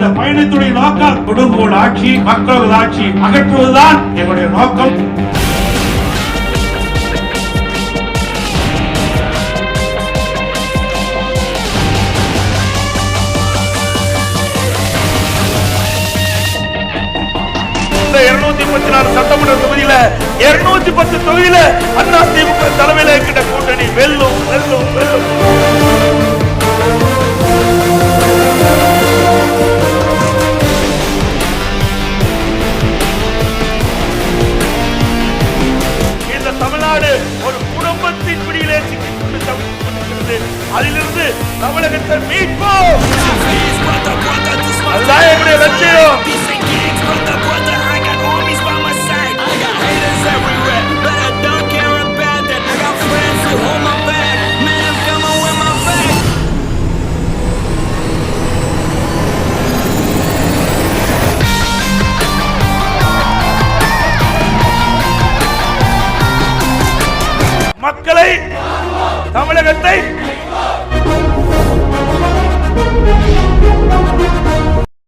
இந்த பயணத்துடைய நோக்கம் கொடுங்கோல் ஆட்சி மக்களது ஆட்சி அகற்றுவதுதான் எங்களுடைய நோக்கம். இந்த இருநூத்தி முப்பத்தி நாலு சட்டமன்ற தொகுதியில இருநூத்தி பத்து தொகுதியில அண்ணா திமுக தலைமையில இருக்கின்ற கூட்டணி வெல்லும் வெல்லும் வெல்லும். குடும்பத்தின் பிடியிலே சிக்கிக் கொண்டு தவித்துக் கொண்டிருக்கிறது அதிலிருந்து தமிழகத்தை மீட்போம் அதுதான் எங்களுடைய லட்சியம் மக்களை தமிழகத்தை